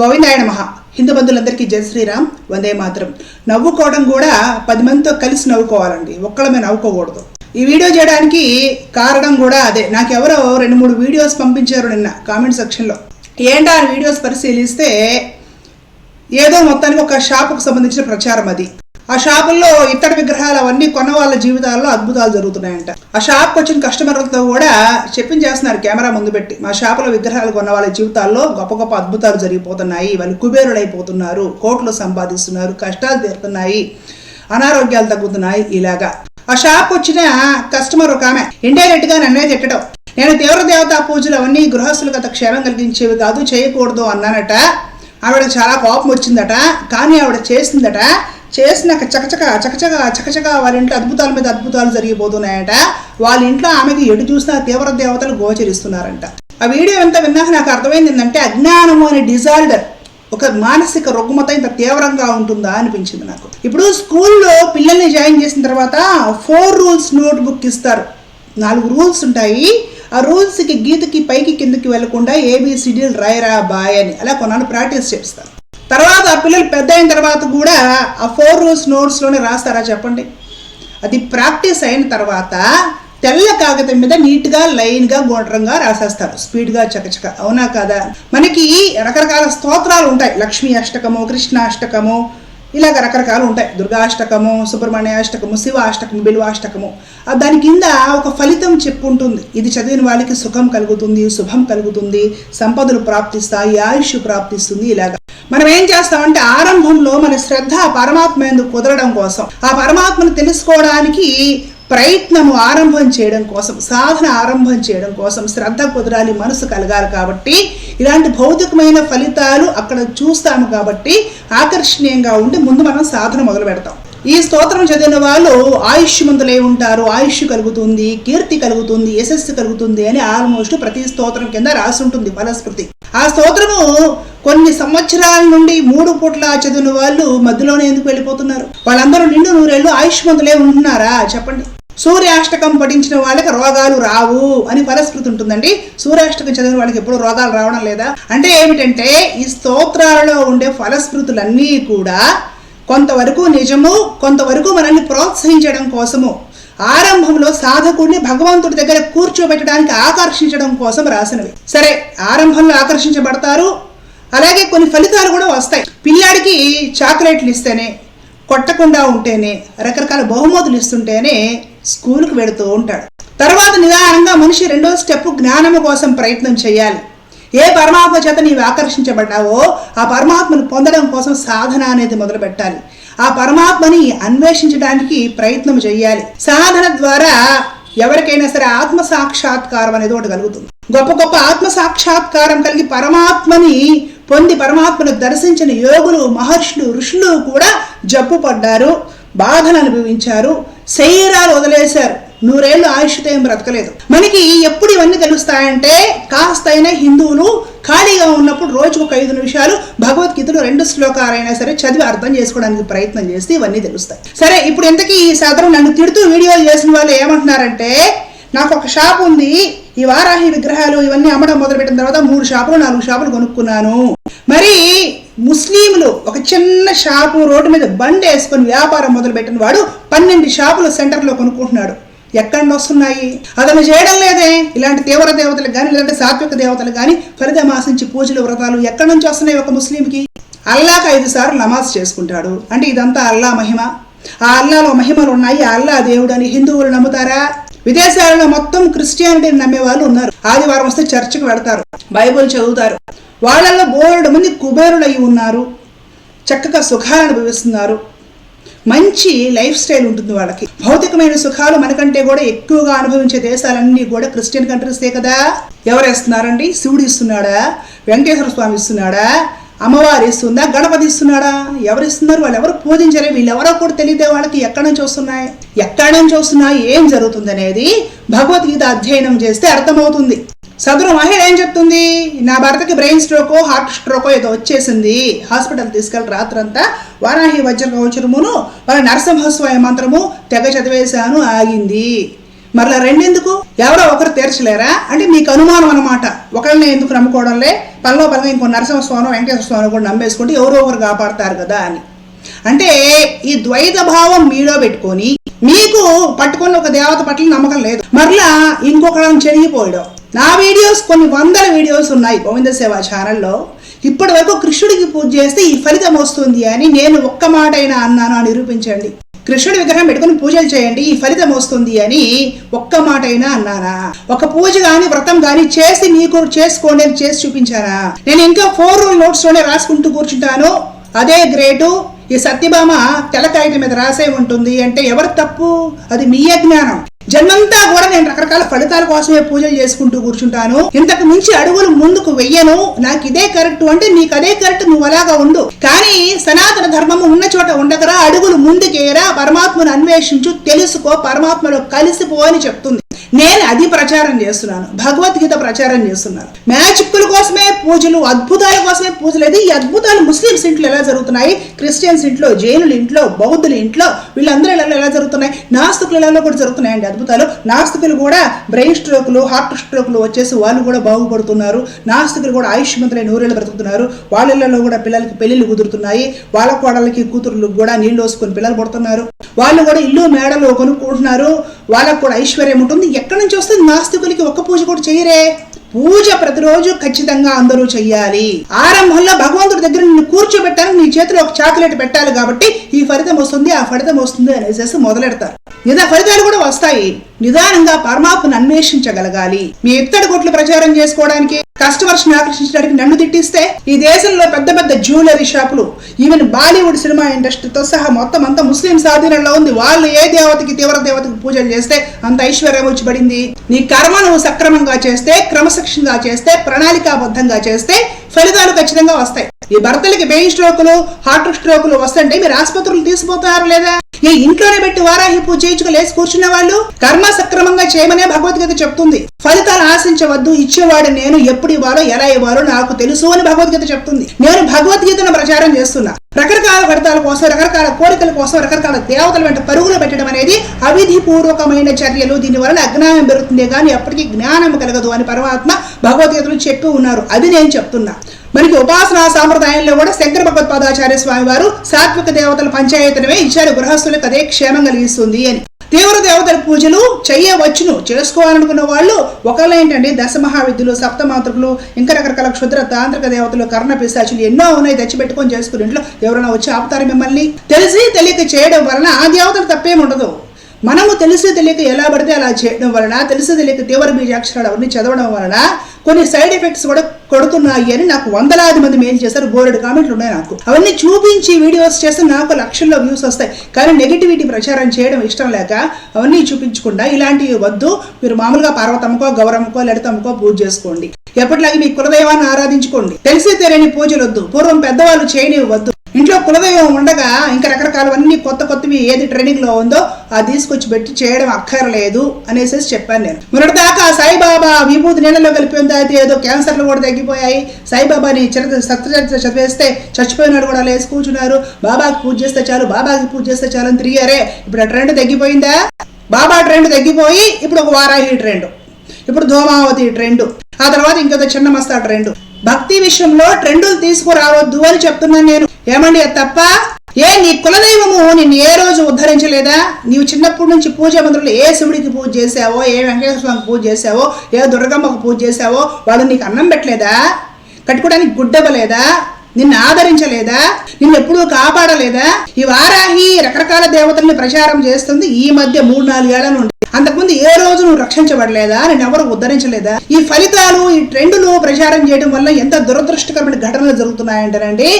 గోవిందాయ మహా హిందూ బంధువులందరికీ జయ శ్రీరామ్. వందే మాత్రం. నవ్వుకోవడం కూడా పది మందితో కలిసి నవ్వుకోవాలండి. ఒక్కళ్ళమే నవ్వుకోకూడదు. ఈ వీడియో చేయడానికి కారణం కూడా అదే. నాకెవరో రెండు మూడు వీడియోస్ పంపించారు నిన్న కామెంట్ సెక్షన్లో. ఏంటా వీడియోస్ పరిశీలిస్తే ఏదో మొత్తానికి ఒక షాపుకు సంబంధించిన ప్రచారం అది. ఆ షాపుల్లో ఇత్తడి విగ్రహాలు అవన్నీ కొన్న వాళ్ళ జీవితాల్లో అద్భుతాలు జరుగుతున్నాయంట. ఆ షాప్కి వచ్చిన కస్టమర్లతో కూడా చెప్పించేస్తున్నారు కెమెరా ముందు పెట్టి. మా షాపులో విగ్రహాలు కొన్న వాళ్ళ జీవితాల్లో గొప్ప గొప్ప అద్భుతాలు జరిగిపోతున్నాయి. వాళ్ళు కుబేరుడైపోతున్నారు. కోట్లు సంపాదిస్తున్నారు. కష్టాలు తీరుతున్నాయి. అనారోగ్యాలు తగ్గుతున్నాయి. ఇలాగా. ఆ షాప్ వచ్చిన కస్టమర్ ఒక ఆమె ఇండైరెక్ట్గా నన్నే తిట్టడం. నేను తీవ్ర దేవతా పూజలు అవన్నీ గృహస్థులు గత క్షేమం కలిగించేవి కాదు చేయకూడదు అన్నానట. ఆవిడ చాలా కోపం వచ్చిందట. కానీ ఆవిడ చేసిందట చేసినాక చకచక చకచక చకచక వారి ఇంట్లో అద్భుతాల మీద అద్భుతాలు జరిగిపోతున్నాయట. వాళ్ళ ఇంట్లో ఆమెకి ఎటు చూసినా తీవ్ర దేవతలు గోచరిస్తున్నారంట. ఆ వీడియో ఎంత విన్నాక నాకు అర్థమైంది ఏంటంటే అజ్ఞానము అనే డిజార్డర్ ఒక మానసిక రుగ్మత ఇంత తీవ్రంగా ఉంటుందా అనిపించింది నాకు. ఇప్పుడు స్కూల్లో పిల్లల్ని జాయిన్ చేసిన తర్వాత ఫోర్ రూల్స్ నోట్బుక్ ఇస్తారు. నాలుగు రూల్స్ ఉంటాయి. ఆ రూల్స్కి గీతకి పైకి కిందకి వెళ్ళకుండా ఏబిసిడీలు రాయరా బాయ్ అని. అలా కొన్నాళ్ళు ప్రాక్టీస్ చేస్తారు తర్వాత ఆ పిల్లలు పెద్ద అయిన తర్వాత కూడా ఆ ఫోర్ రూల్స్ నోట్స్లోనే రాస్తారా చెప్పండి? అది ప్రాక్టీస్ అయిన తర్వాత తెల్ల కాగితం మీద నీట్గా లైన్గా గుండ్రంగా రాసేస్తారు. స్పీడ్గా చకచక. అవునా కదా? మనకి రకరకాల స్తోత్రాలు ఉంటాయి. లక్ష్మీ అష్టకము కృష్ణ అష్టకము ఇలాగ రకరకాలు ఉంటాయి. దుర్గాష్టకము సుబ్రహ్మణ్య అష్టకము శివ అష్టకము బిల్వాష్టకము దాని కింద ఒక ఫలితం చెప్పుంటుంది. ఇది చదివిన వాళ్ళకి సుఖం కలుగుతుంది శుభం కలుగుతుంది సంపదలు ప్రాప్తిస్తాయి ఆయుష్ ప్రాప్తిస్తుంది ఇలాగ. మనం ఏం చేస్తామంటే ఆరంభంలో మన శ్రద్ధ పరమాత్మ ఎందుకు కుదరడం కోసం ఆ పరమాత్మను తెలుసుకోవడానికి ప్రయత్నము ఆరంభం చేయడం కోసం సాధన ఆరంభం చేయడం కోసం శ్రద్ధ కుదరాలి మనసు కలగాలి కాబట్టి ఇలాంటి భౌతికమైన ఫలితాలు అక్కడ చూస్తాము కాబట్టి ఆకర్షణీయంగా ఉండి ముందు మనం సాధన మొదలు పెడతాం. ఈ స్తోత్రం చదివిన వాళ్ళు ఆయుష్మంతులై ఉంటారు ఆయుష్ కలుగుతుంది కీర్తి కలుగుతుంది యశస్సు కలుగుతుంది అని ఆల్మోస్ట్ ప్రతి స్తోత్రం కింద రాసి ఉంటుంది ఫలస్మృతి. ఆ స్తోత్రము కొన్ని సంవత్సరాల నుండి మూడు పూట్ల చదివిన వాళ్ళు మధ్యలోనే ఎందుకు వెళ్ళిపోతున్నారు? వాళ్ళందరూ నిండు నూరేళ్ళు ఆయుష్మంతులే ఉంటున్నారా? చెప్పండి. సూర్యాష్టకం పఠించిన వాళ్ళకి రోగాలు రావు అని పరిస్థితి ఉంటుందండి. సూర్యాష్టకం చదివిన వాళ్ళకి ఎప్పుడు రోగాలు రావడం లేదా? అంటే ఏమిటంటే ఈ స్తోత్రాలలో ఉండే ఫలస్మృతులన్నీ కూడా కొంతవరకు నిజము కొంతవరకు మనల్ని ప్రోత్సహించడం కోసము ఆరంభంలో సాధకుడిని భగవంతుడి దగ్గర కూర్చోబెట్టడానికి ఆకర్షించడం కోసం రాసినవి. సరే ఆరంభంలో ఆకర్షించబడతారు అలాగే కొన్ని ఫలితాలు కూడా వస్తాయి. పిల్లాడికి చాక్లెట్లు ఇస్తేనే కొట్టకుండా ఉంటేనే రకరకాల బహుమతులు ఇస్తుంటేనే స్కూల్కి వెళుతూ ఉంటాడు. తర్వాత నిదానంగా మనిషి రెండో స్టెప్ జ్ఞానము కోసం ప్రయత్నం చేయాలి. ఏ పరమాత్మ చేత నీవు ఆకర్షించబడ్డావో ఆ పరమాత్మను పొందడం కోసం సాధన అనేది మొదలు పెట్టాలి ఆ పరమాత్మని అన్వేషించడానికి ప్రయత్నం చేయాలి. సాధన ద్వారా ఎవరికైనా సరే ఆత్మ సాక్షాత్కారం అనేది ఒకటి కలుగుతుంది. గొప్ప గొప్ప ఆత్మ సాక్షాత్కారం కలిగి పరమాత్మని పొంది పరమాత్మను దర్శించిన యోగులు మహర్షులు ఋషులు కూడా జబ్బు పడ్డారు బాధను అనుభవించారు శరీరాలు వదిలేశారు. నూరేళ్ళు ఆయుష్తో ఏం బ్రతకలేదు. మనకి ఎప్పుడు ఇవన్నీ తెలుస్తాయంటే కాస్తైనా హిందువులు ఖాళీగా ఉన్నప్పుడు రోజుకు ఒక ఐదు నిమిషాలు భగవద్గీతలో రెండు శ్లోకాలైనా సరే చదివి అర్థం చేసుకోవడానికి ప్రయత్నం చేస్తే ఇవన్నీ తెలుస్తాయి. సరే ఇప్పుడు ఇంతకీ ఈ సదరం నన్ను తిడుతూ వీడియోలు చేసిన వాళ్ళు ఏమంటున్నారంటే నాకు ఒక షాప్ ఉంది. ఈ వారాహి విగ్రహాలు ఇవన్నీ అమ్మడం మొదలుపెట్టిన తర్వాత మూడు షాపులు నాలుగు షాపులు కొనుక్కున్నాను. మరి ముస్లింలు ఒక చిన్న షాపు రోడ్డు మీద బండి వేసుకొని వ్యాపారం మొదలుపెట్టిన వాడు పన్నెండు షాపులు సెంటర్లో కొనుక్కుంటున్నాడు. ఎక్కడి నుండి వస్తున్నాయి? అతను చేయడం లేదే. ఇలాంటి తీవ్ర దేవతలకు కానీ ఇలాంటి సాత్విక దేవతలు కానీ ఫలితమాసించి పూజలు వ్రతాలు ఎక్కడి నుంచి వస్తున్నాయి ఒక ముస్లింకి? అల్లాకు ఐదు సార్లు నమాజ్ చేసుకుంటాడు. అంటే ఇదంతా అల్లా మహిమ. ఆ అల్లాలో మహిమలు ఉన్నాయి. ఆ అల్లా దేవుడు అని హిందువులు నమ్ముతారా? విదేశాలలో మొత్తం క్రిస్టియానిటీని నమ్మే వాళ్ళు ఉన్నారు. ఆదివారం వస్తే చర్చికి వెడతారు బైబుల్ చదువుతారు. వాళ్ళల్లో బోర్డు మంది కుబేరులు ఉన్నారు. చక్కగా సుఖాలు అనుభవిస్తున్నారు. మంచి లైఫ్ స్టైల్ ఉంటుంది వాళ్ళకి. భౌతికమైన సుఖాలు మనకంటే కూడా ఎక్కువగా అనుభవించే దేశాలన్నీ కూడా క్రిస్టియన్ కంట్రీసే కదా. ఎవరు ఇస్తున్నారండి శివుడు ఇస్తున్నాడా? వెంకటేశ్వర స్వామి ఇస్తున్నాడా? అమ్మవారు ఇస్తుందా గణపతి ఇస్తున్నాడా ఎవరు ఇస్తున్నారు వాళ్ళు ఎవరు పూజించరే వీళ్ళెవరో కూడా తెలియదే వాళ్ళకి ఎక్కడ నుంచి వస్తున్నాయి? ఎక్కడ నుంచి వస్తున్నాయి? ఏం జరుగుతుంది అనేది భగవద్గీత అధ్యయనం చేస్తే అర్థమవుతుంది. సదరు మహిళ ఏం చెప్తుంది? నా భర్తకి బ్రెయిన్ స్ట్రోకో హార్ట్ స్ట్రోకో ఏదో వచ్చేసింది. హాస్పిటల్ తీసుకెళ్ళి రాత్రంతా వారాహి వజ్ర కవచరమును వాళ్ళ నరసింహస్వామి మంత్రము తెగ చదివేశాను ఆగింది. మరలా రెండెందుకు? ఎవరో ఒకరు తీర్చలేరా? అంటే మీకు అనుమానం అనమాట ఒకరిని ఎందుకు నమ్ముకోవడంలే? పనిలో పనిగా ఇంకో నరసింహస్వామి వెంకటేశ్వర స్వామి కూడా నమ్మేసుకుంటే ఎవరో ఒకరు కాపాడతారు కదా అని. అంటే ఈ ద్వైత భావం మీలో పెట్టుకొని మీకు పట్టుకున్న ఒక దేవత పట్ల నమ్మకం లేదు. మరలా ఇంకొకళ్ళని చెరిగిపోయడం. నా వీడియోస్ కొన్ని వందల వీడియోస్ ఉన్నాయి గోవింద సేవ ఛానల్లో. ఇప్పటి వరకు కృష్ణుడికి పూజ చేస్తే ఈ ఫలితం వస్తుంది అని నేను ఒక్క మాట అయినా అన్నాను అని నిరూపించండి. కృష్ణుడి విగ్రహం పెట్టుకుని పూజలు చేయండి ఈ ఫలితం వస్తుంది అని ఒక్క మాట అయినా అన్నానా ఒక పూజ గాని వ్రతం గాని చేసి మీకు చేసుకోండి అని చేసి చూపించారా? నేను ఇంకా ఫోర్ నోట్స్లోనే రాసుకుంటూ కూర్చుంటాను. అదే గ్రేటు ఈ సత్యభామ తెల్ల కాగితం మీద రాసే ఉంటుంది అంటే ఎవరు తప్పు? అది మీ అజ్ఞానం. జన్మంతా కూడా నేను రకరకాల ఫలితాల కోసమే పూజలు చేసుకుంటూ కూర్చుంటాను. ఇంతకు మించి అడుగులు ముందుకు వెయ్యను. నాకు ఇదే కరెక్ట్ అంటే నీకు అదే కరెక్ట్ నువ్వు అలాగా ఉండు. కానీ సనాతన ధర్మము ఉన్న చోట ఉండకరా అడుగులు ముందుకేరా పరమాత్మను అన్వేషించు తెలుసుకో పరమాత్మలో కలిసిపో అని చెప్తుంది. నేను అది ప్రచారం చేస్తున్నాను. భగవద్గీత ప్రచారం చేస్తున్నాను మ్యాజిక్కుల కోసమే పూజలు అద్భుతాల కోసమే పూజలు అయితే ఈ అద్భుతాలు ముస్లిమ్స్ ఇంట్లో ఎలా జరుగుతున్నాయి? క్రిస్టియన్స్ ఇంట్లో జైనుల ఇంట్లో బౌద్ధుల ఇంట్లో వీళ్ళందరూ ఇళ్ళలో ఎలా జరుగుతున్నాయి? నాస్తికులలో కూడా జరుగుతున్నాయండి అద్భుతాలు. నాస్తికులు కూడా బ్రెయిన్ స్ట్రోకులు హార్ట్ స్ట్రోక్లు వచ్చేసి వాళ్ళు కూడా బాగుపడుతున్నారు. నాస్తికులు కూడా ఆయుష్మంతులైన నూరేళ్ళు బ్రతుకుతున్నారు. వాళ్ళలో కూడా పిల్లలకి పెళ్ళిళ్ళు కుదురుతున్నాయి. వాళ్ళ కోడలకి కూతుర్లకు కూడా నీళ్ళు వేసుకొని పిల్లలు పడుతున్నారు. వాళ్ళు కూడా ఇల్లు మేడలు కొనుక్కుంటున్నారు. వాళ్ళకు కూడా ఐశ్వర్యం ఉంటుంది. ఎక్కడి నుంచి వస్తుంది నాస్తికులకి ఒక్క పూజ కూడా చేయరే? పూజ ప్రతిరోజు ఖచ్చితంగా అందరూ చెయ్యాలి. ఆరంభంలో భగవంతుడి దగ్గర నిన్ను కూర్చోబెట్టాలని నీ చేతిలో ఒక చాక్లెట్ పెట్టాలి కాబట్టి ఈ ఫలితం వస్తుంది ఆ ఫలితం వస్తుంది అనేసి మొదలెడతారు. నిదా ఫలితాలు కూడా వస్తాయి. నిదానంగా పరమాత్మను అన్వేషించగలగాలి. మీ ఇత్తడి కొట్లు ప్రచారం చేసుకోవడానికి కస్టమర్స్ని ఆకర్షించడానికి నన్ను తిట్టిస్తే ఈ దేశంలో పెద్ద పెద్ద జ్యువెలరీ షాపులు ఈవెన్ బాలీవుడ్ సినిమా ఇండస్ట్రీతో సహా మొత్తం అంతా ముస్లిం స్వాధీనంలో ఉంది. వాళ్ళు ఏ దేవతకి తీవ్ర దేవతకి పూజలు చేస్తే అంత ఐశ్వర్యం వచ్చి పడింది. నీ కర్మ నువ్వు సక్రమంగా చేస్తే క్రమశిక్షణగా చేస్తే ప్రణాళికాబద్ధంగా చేస్తే ఫలితాలు ఖచ్చితంగా వస్తాయి. ఈ భర్తలకి బెయిన్ స్ట్రోకులు హార్ట్ స్ట్రోకులు వస్తుంటే మీరు ఆసుపత్రులు తీసిపోతారు లేదా? ఈ ఇంట్లోనే పెట్టి వారాహి పూజ చేయించుకులేసి కూర్చున్న వాళ్ళు కర్మ సక్రమంగా చేయమనే భగవద్గీత చెప్తుంది. ఫలితాలు ఆశించవద్దు ఇచ్చేవాడు నేను ఎప్పుడు ఇవ్వాలో ఎలా ఇవ్వాలో నాకు తెలుసు అని భగవద్గీత చెప్తుంది. నేను భగవద్గీతను ప్రచారం చేస్తున్నా. రకరకాల ఫలితాల కోసం రకరకాల కోరికల కోసం రకరకాల దేవతల వెంట పరుగులు పెట్టడం అనేది అవిధి పూర్వకమైన చర్యలు. దీని వలన అజ్ఞానం పెరుగుతుంది కానీ ఎప్పటికీ జ్ఞానం కలగదు అని పరమాత్మ భగవద్గీతలు చెప్పి ఉన్నారు. అది నేను చెప్తున్నా. మనకి ఉపాసనా సాంప్రదాయంలో కూడా శంకర భగవత్పాదాచార్య స్వామి వారు సాత్విక దేవతల పంచాయతనమే ఇచ్చారు. గృహస్థులకు అదే క్షేమం కలిగిస్తుంది అని. తీవ్ర దేవతల పూజలు చెయ్యవచ్చును. చేసుకోవాలనుకున్న వాళ్ళు ఒకళ్ళు ఏంటంటే దశ మహావిద్యులు సప్తమాతృకులు ఇంకా రకరకాల క్షుద్ర తాంత్రిక దేవతలు కర్ణ పిశాచులు ఎన్నో ఉన్నాయి తెచ్చిపెట్టుకొని చేసుకుని ఇంట్లో ఎవరైనా వచ్చి ఆపుతారు మిమ్మల్ని? తెలిసి తెలియక చేయడం వలన ఆ దేవతలు తప్పేం ఉండదు. మనము తెలిసి తెలియక ఎలా పడితే అలా చేయడం వలన తెలిసి తెలియక తీవ్ర బీజాక్షరాలు అవన్నీ చదవడం వలన కొన్ని సైడ్ ఎఫెక్ట్స్ కూడా కొడుతున్నాయి అని నాకు వందలాది మంది మెయిల్ చేశారు. బోర్డు కామెంట్లు ఉన్నాయి నాకు. అవన్నీ చూపించి వీడియోస్ చేస్తే నాకు లక్షల్లో వ్యూస్ వస్తాయి. కానీ నెగిటివిటీ ప్రచారం చేయడం ఇష్టం లేక అవన్నీ చూపించకుండా ఇలాంటివి వద్దు. మీరు మామూలుగా పార్వతమ్మకో గౌరమ్మకో లలితమ్మకో పూజ చేసుకోండి. ఎప్పటిలాగే మీ కులదైవాన్ని ఆరాధించుకోండి. తెలిసి తెలియని పూజలు వద్దు. పూర్వం పెద్దవాళ్ళు చేయనివ్వద్దు ఇంట్లో కులదైవం ఉండగా ఇంకా రకరకాలవన్నీ కొత్త కొత్తవి ఏది ట్రైనింగ్లో ఉందో అది తీసుకొచ్చి పెట్టి చేయడం అక్కర్లేదు అనేసి చెప్పాను నేను. మొన్నటి దాకా సాయిబాబా విభూతి నీళ్ళలో కలిపి ఉంది అయితే ఏదో క్యాన్సర్లు కూడా తగ్గిపోయాయి. సాయిబాబాని చరిత్ర సత్యచరిత్ర చదివేస్తే చచ్చిపోయినాడు కూడా లేచి కూర్చున్నారు. బాబాకి పూజ చేస్తే చాలు బాబాకి పూజ చేస్తే చాలు అని తిరిగారే. ఇప్పుడు ఆ ట్రెండ్ తగ్గిపోయిందా? బాబా ట్రెండ్ తగ్గిపోయి ఇప్పుడు ఒక వారాహి ట్రెండ్ ఇప్పుడు ధూమావతి ట్రెండ్ ఆ తర్వాత ఇంకొక చిన్న మస్తా ట్రెండ్ భక్తి విషయంలో ట్రెండులు తీసుకురావద్దు అని చెప్తున్నాను నేను. ఏమండి తప్ప? ఏ నీ కులదైవము నిన్ను ఏ రోజు ఉద్ధరించలేదా? నీవు చిన్నప్పటి నుంచి పూజ మందులు ఏ శివుడికి పూజ చేసావో ఏ వెంకటేశ్వర స్వామికి పూజ చేసావో ఏ దుర్గమ్మకు పూజ చేసావో వాళ్ళు నీకు అన్నం పెట్టలేదా? కట్టుకోవడానికి గుడ్డవ్వలేదా? నిన్ను ఆదరించలేదా? నిన్ను ఎప్పుడూ కాపాడలేదా? ఈ వారాహి రకరకాల దేవతల్ని ప్రచారం చేస్తుంది ఈ మధ్య మూడు నాలుగేళ్ళ నుండి. అంతకుముందు ఏ రోజు నువ్వు రక్షించబడలేదా? నేను ఎవరు ఉద్ధరించలేదా? ఈ ఫలితాలు ఈ ట్రెండులు ప్రచారం చేయడం వల్ల ఎంత దురదృష్టకరమైన ఘటనలు జరుగుతున్నాయంటారండి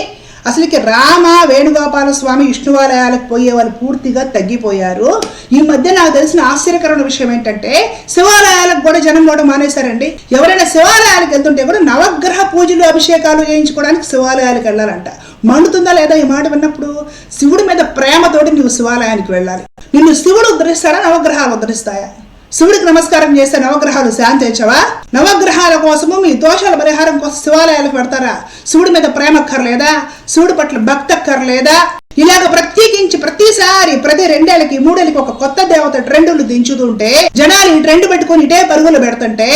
అసలుకి రామ వేణుగోపాల స్వామి విష్ణువాలయాలకు పోయే వాళ్ళు పూర్తిగా తగ్గిపోయారు. ఈ మధ్య నాకు తెలిసిన ఆశ్చర్యకరమైన విషయం ఏంటంటే శివాలయాలకు కూడా జనం కూడా మానేశారండి. ఎవరైనా శివాలయాలకు వెళ్తుంటే కూడా నవగ్రహ పూజలు అభిషేకాలు చేయించుకోవడానికి శివాలయాలకు వెళ్ళాలంట. మండుతుందా లేదా ఈ మాట విన్నప్పుడు? శివుడి మీద ప్రేమతోటి నువ్వు శివాలయానికి వెళ్ళాలి. నిన్ను శివుడు ఉద్ధరిస్తాడా నవగ్రహాలు ఉద్ధరిస్తాయా? శివుడికి నమస్కారం చేస్తే నవగ్రహాలు శాంతి శాంతించవా నవగ్రహాల కోసము మీ దోషాల పరిహారం కోసం శివాలయాలకు పెడతారా? శివుడి మీద ప్రేమ అక్కర్లేదా? శివుడి పట్ల భక్తి అక్కర్లేదా? ఇలాగ ప్రత్యేకించి ప్రతిసారి ప్రతి రెండేళ్ళకి మూడేళ్ళకి ఒక కొత్త దేవత ట్రెండులు దించుతుంటే జనాలు ఈ ట్రెండ్ పెట్టుకొని ఇటే పరుగులు పెడుతుంటే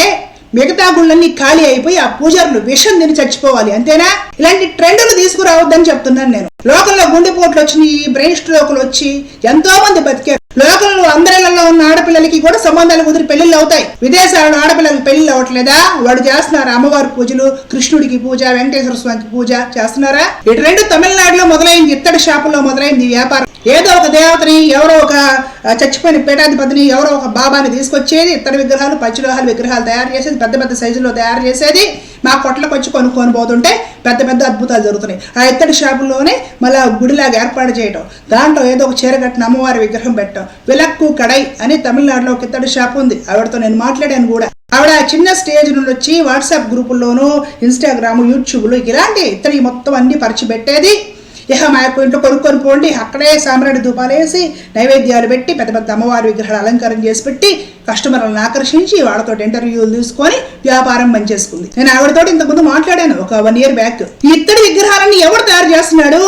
మిగతా గుళ్ళన్నీ ఖాళీ అయిపోయి ఆ పూజారులు విషం తిని చచ్చిపోవాలి అంతేనా? ఇలాంటి ట్రెండ్లు తీసుకురావద్దని చెప్తున్నాను నేను. లోకల్లో గుండెపోట్లు వచ్చినాయి బ్రెయిన్ స్ట్రోకులు వచ్చి ఎంతో మంది బతికారు. లోకంలో అందరిలలో ఉన్న ఆడపిల్లలకి కూడా సంబంధాలు కుదిరి పెళ్ళిళ్ళు అవుతాయి. విదేశాలలో ఆడపిల్లలకు పెళ్ళిళ్ళు అవ్వట్లేదా? వాడు చేస్తున్నారు అమ్మవారి పూజలు కృష్ణుడికి పూజ వెంకటేశ్వర స్వామికి పూజ చేస్తున్నారా? ఇటు రెండు తమిళనాడులో మొదలైంది ఇత్తడి షాపుల్లో మొదలైంది వ్యాపారం. ఏదో ఒక దేవతని ఎవరో ఒక చచ్చిపోయిన పీఠాధిపతిని ఎవరో ఒక బాబాని తీసుకొచ్చేది ఇత్తడి విగ్రహాలు పంచలోహాలు విగ్రహాలు తయారు చేసేది పెద్ద పెద్ద సైజులో తయారు చేసేది. మా కొట్లకు వచ్చి కొనుక్కొని పోతుంటే పెద్ద పెద్ద అద్భుతాలు జరుగుతున్నాయి. ఆ ఇత్తడి షాపుల్లోనే మళ్ళీ గుడిలాగా ఏర్పాటు చేయటం దాంట్లో ఏదో ఒక చీర కట్టిన అమ్మవారి విగ్రహం పెట్టడం విలక్కు కడై అని తమిళనాడులో ఒక ఇత్తడి షాప్ ఉంది. ఆవిడతో నేను మాట్లాడాను కూడా. ఆవిడ ఆ చిన్న స్టేజ్ నుండి వచ్చి వాట్సాప్ గ్రూపుల్లోనూ ఇన్స్టాగ్రామ్ యూట్యూబ్లో ఇలాంటి ఇత్తడి మొత్తం అన్ని పరిచి ఇహ ఇక మా యొక్క ఇంట్లో కొనుక్కొని పోండి. అక్కడే సాంబ్రాణి ధూపాలు వేసి నైవేద్యాలు పెట్టి పెద్ద పెద్ద అమ్మవారి విగ్రహాలు అలంకారం చేసి పెట్టి కస్టమర్లను ఆకర్షించి వాళ్ళతో ఇంటర్వ్యూలు తీసుకొని వ్యాపారం పనిచేసుకుంది నేను ఆవిడతో ఇంతకుముందు మాట్లాడాను. ఒక వన్ ఇయర్ బ్యాక్ ఈ ఇత్తడి విగ్రహాలన్నీ ఎవరు తయారు చేస్తున్నాడు?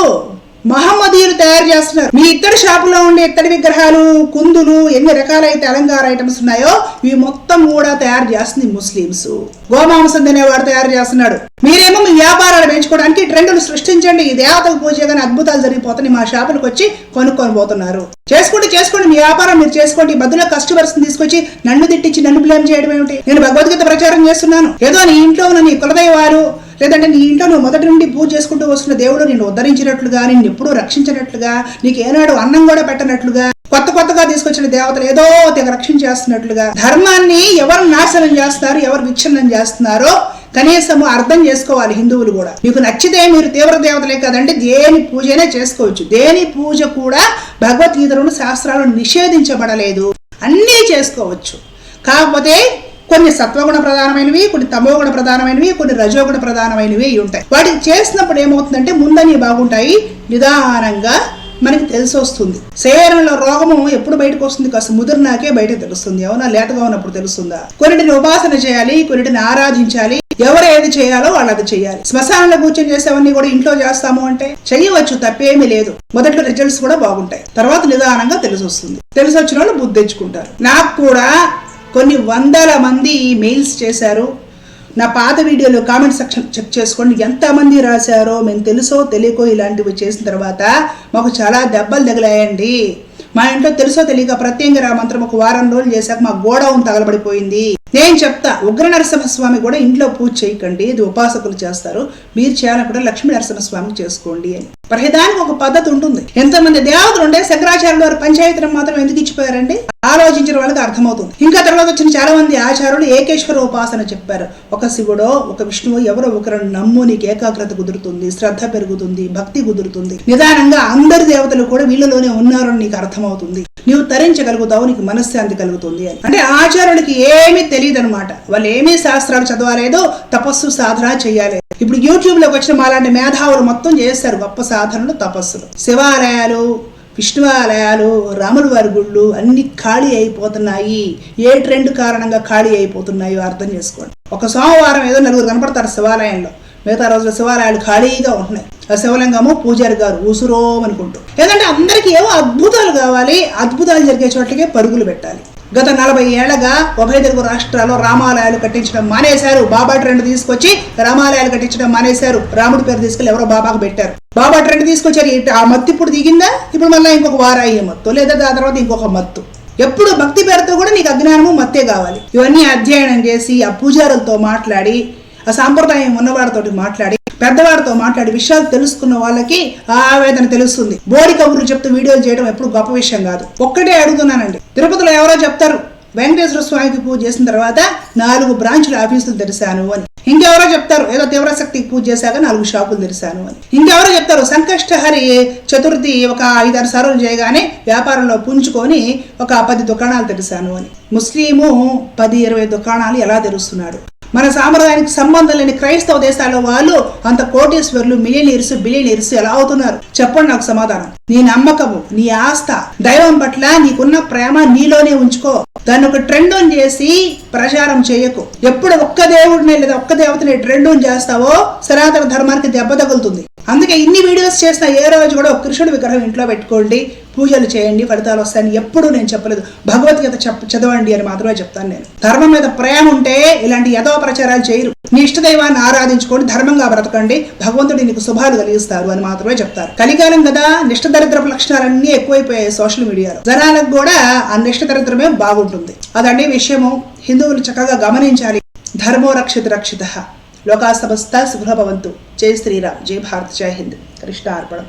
మహమ్మదీయులు తయారు చేస్తున్నారు. మీ ఇత్తడి షాపులో ఉండే ఇత్తడి విగ్రహాలు కుందులు ఎన్ని రకాలైతే అలంకార ఐటమ్స్ ఉన్నాయో ఇవి మొత్తం కూడా తయారు చేస్తుంది ముస్లిమ్స్. గోమాంసం తినేవాడు తయారు చేస్తున్నాడు. మీరేమో మీ వ్యాపారాలు పెంచుకోవడానికి ట్రెండ్లు సృష్టించండి. ఈ దేవతలు పూజ కానీ అద్భుతాలు జరిగిపోతున్నాయి. మా షాపులకు వచ్చి కొనుక్కొని పోతున్నారు. చేసుకోండి చేసుకోండి. మీ వ్యాపారం మీరు చేసుకోండి. ఈ మధ్యలో కస్టమర్స్ తీసుకొచ్చి నన్ను తిట్టించి నన్ను బ్లేమ్ చేయడం ఏమిటి? నేను భగవద్గీత ప్రచారం చేస్తున్నాను. ఏదో నీ ఇంట్లో ఉన్న నీ కులదైవారు లేదంటే నీ ఇంట్లో నువ్వు మొదటి నుండి పూజ చేసుకుంటూ వస్తున్న దేవుడు నిన్ను ఉద్ధరించినట్లుగా నిన్ను ఎప్పుడూ రక్షించినట్లుగా నీకు ఏనాడు అన్నం కూడా పెట్టనట్లుగా కొత్త కొత్తగా తీసుకొచ్చిన దేవతలు ఏదో తెగ రక్షించేస్తున్నట్లుగా ధర్మాన్ని ఎవరు నాశనం చేస్తారు ఎవరు విచ్ఛిన్నం చేస్తున్నారో కనీసము అర్థం చేసుకోవాలి హిందువులు కూడా. మీకు నచ్చితే మీరు తీవ్ర దేవతలే కదండి దేని పూజనే చేసుకోవచ్చు. దేని పూజ కూడా భగవద్గీతలను శాస్త్రాలను నిషేధించబడలేదు. అన్నీ చేసుకోవచ్చు. కాకపోతే కొన్ని సత్వగుణ ప్రధానమైనవి కొన్ని తమోగుణ ప్రధానమైనవి కొన్ని రజోగుణ ప్రధానమైనవి ఉంటాయి. వాటికి చేసినప్పుడు ఏమవుతుందంటే ముందని బాగుంటాయి. నిదానంగా మనకి తెలిసి వస్తుంది శరీరంలో రోగము ఎప్పుడు బయటకు వస్తుంది? కాస్త ముదిరినాకే బయటకు తెలుస్తుంది. అవునా? లేతగా ఉన్నప్పుడు తెలుస్తుందా? కొన్నిటిని ఉపాసన చేయాలి కొన్నిటిని ఆరాధించాలి. ఎవరు ఏది చేయాలో వాళ్ళు అది చేయాలి. శ్మశానంలో కూర్చొని చేసేవన్నీ కూడా ఇంట్లో చేస్తాము అంటే చెయ్యవచ్చు తప్పేమీ లేదు. మొదట్లో రిజల్ట్స్ కూడా బాగుంటాయి. తర్వాత నిదానంగా తెలిసి వస్తుంది. తెలిసి వచ్చిన వాళ్ళు బుద్ధి తెచ్చుకుంటారు. నాకు కూడా కొన్ని వందల మంది మెయిల్స్ చేశారు. నా పాత వీడియోలో కామెంట్ సెక్షన్ చెక్ చేసుకోండి. ఎంతమంది రాశారో మేము తెలుసో తెలియకో ఇలాంటివి చేసిన తర్వాత మాకు చాలా దెబ్బలు తగిలాయండి. మా ఇంట్లో తెలుసో తెలియక ప్రత్యేకంగా మంత్రం ఒక వారం రోజులు చేశాక మా గోడౌన్ తగలబడిపోయింది. నేను చెప్తా ఉగ్ర నరసింహస్వామి కూడా ఇంట్లో పూజ చేయకండి ఇది ఉపాసకులు చేస్తారు మీరు చేయాలనుకుంటే లక్ష్మీ నరసింహస్వామికి చేసుకోండి అని. ప్రతిదానికి ఒక పద్ధతి ఉంటుంది. ఎంతమంది దేవతలు ఉండే శంకరాచార్యులు వారు పంచాయతీరం మాత్రం ఎందుకు ఇచ్చిపోయారండి? ఆలోచించిన వాళ్ళకి అర్థమవుతుంది. ఇంకా తర్వాత వచ్చిన చాలా మంది ఆచార్యులు ఏకేశ్వర ఉపాసన చెప్పారు. ఒక శివుడో ఒక విష్ణువు ఎవరో ఒకరు నమ్ము నీకు ఏకాగ్రత కుదురుతుంది శ్రద్ధ పెరుగుతుంది భక్తి కుదురుతుంది. నిదానంగా అందరి దేవతలు కూడా వీళ్ళలోనే ఉన్నారని నీకు అర్థమవుతుంది. నీవు తరించగలుగుతావు నీకు మనశ్శాంతి కలుగుతుంది అని. అంటే ఆచార్యులకి ఏమీ తెలియదు అనమాట వాళ్ళు ఏమీ శాస్త్రాలు చదవలేదు తపస్సు సాధన చేయాలి ఇప్పుడు యూట్యూబ్లోకి వచ్చిన మాలాంటి మేధావులు మొత్తం చేస్తారు గొప్ప సాధనలు తపస్సులు. శివాలయాలు విష్ణువాలయాలు రాముల వారి గుళ్ళు అన్ని ఖాళీ అయిపోతున్నాయి. ఏ ట్రెండ్ కారణంగా ఖాళీ అయిపోతున్నాయో అర్థం చేసుకోండి. ఒక సోమవారం ఏదో నలుగురు కనపడతారు శివాలయంలో. మిగతా రోజుల శివాలయాలు ఖాళీగా ఉంటున్నాయి. ఆ శివలింగము పూజారి గారు ఊసురోమనుకుంటూ. ఎందుకంటే అందరికీ ఏవో అద్భుతాలు కావాలి. అద్భుతాలు జరిగే చోట్లకే పరుగులు పెట్టాలి. గత నలభై ఏళ్ళగా ఉభయ తెలుగు రాష్ట్రాల్లో రామాలయాలు కట్టించడం మానేశారు. బాబా ట్రెండ్ తీసుకొచ్చి రామాలయాలు కట్టించడం మానేశారు. రాముడి పేరు తీసుకెళ్ళి ఎవరో బాబాకు పెట్టారు. బాబా ట్రెండ్ తీసుకొచ్చారు. ఆ మత్తు ఇప్పుడు దిగిందా? ఇప్పుడు మళ్ళీ ఇంకొక వారాయి మత్తు. లేదా దాని తర్వాత ఇంకొక మత్తు. ఎప్పుడు భక్తి పేరుతో కూడా నీకు అజ్ఞానము మత్తే కావాలి. ఇవన్నీ అధ్యయనం చేసి ఆ పూజారులతో మాట్లాడి ఆ సాంప్రదాయం ఉన్నవాడితోటి మాట్లాడి పెద్దవారితో మాట్లాడి విషయాలు తెలుసుకున్న వాళ్ళకి ఆ ఆవేదన తెలుస్తుంది. బోడి కబుర్లు చెప్తూ వీడియోలు చేయడం ఎప్పుడు గొప్ప విషయం కాదు. ఒక్కటే అడుగుతున్నానండి. తిరుపతిలో ఎవరో చెప్తారు వెంకటేశ్వర స్వామికి పూజ చేసిన తర్వాత నాలుగు బ్రాంచుల ఆఫీసులు తెరిశాను అని. ఇంకెవరో చెప్తారు ఏదో తీవ్రశక్తికి పూజ చేశాక నాలుగు షాపులు తెరిశాను అని. ఇంకెవరో చెప్తారు సంకష్టహరి చతుర్థి ఒక ఐదారు సార్లు చేయగానే వ్యాపారంలో పుంజుకొని ఒక పది దుకాణాలు తెరిశాను అని. ముస్లిము పది ఇరవై దుకాణాలు ఎలా తెరుస్తున్నాడు? మన సాంప్రదాయానికి సంబంధం లేని క్రైస్తవ దేశాల వాళ్ళు అంత కోటేశ్వర్లు మిలియనీర్స్ బిలియనీర్స్ ఎలా అవుతున్నారు? చెప్పండి నాకు సమాధానం. నీ నమ్మకము నీ ఆస్థ దైవం పట్ల నీకున్న ప్రేమ నీలోనే ఉంచుకో. దాన్ని ఒక ట్రెండ్ ఆన్ చేసి ప్రచారం చేయకు. ఎప్పుడు ఒక్క దేవుడిని లేదా ఒక్క దేవతని ట్రెండ్ ఆన్ చేస్తావో సనాతన ధర్మానికి దెబ్బ తగులుతుంది. అందుకే ఇన్ని వీడియోస్ చేసిన ఏ రోజు కూడా ఒక కృష్ణుడి విగ్రహం ఇంట్లో పెట్టుకోండి. పూజలు చేయండి ఫలితాలు వస్తాయని ఎప్పుడూ నేను చెప్పలేదు. భగవద్గీత చెప్ప చదవండి అని మాత్రమే చెప్తాను నేను. ధర్మం మీద ప్రేమ ఉంటే ఇలాంటి యథో ప్రచారాలు చేయరు. నీ ఇష్టదైవాన్ని దైవాన్ని ఆరాధించుకొని ధర్మంగా బ్రతకండి. భగవంతుడి నీకు శుభాలు కలిగిస్తారు అని మాత్రమే చెప్తారు. కలికాలం కదా నిష్ట దరిద్రపు లక్షణాలన్నీ ఎక్కువైపోయాయి సోషల్ మీడియాలో. జనాలకు కూడా ఆ నిష్ట దరిద్రమే బాగుంటుంది. అదండి విషయము. హిందువులు చక్కగా గమనించాలి. ధర్మో రక్షిత రక్షిత. లోకా సమస్త శుభ్రభవంతు జై శ్రీరామ్. జై భారత్. జై హింద్. కృష్ణ అర్పణం.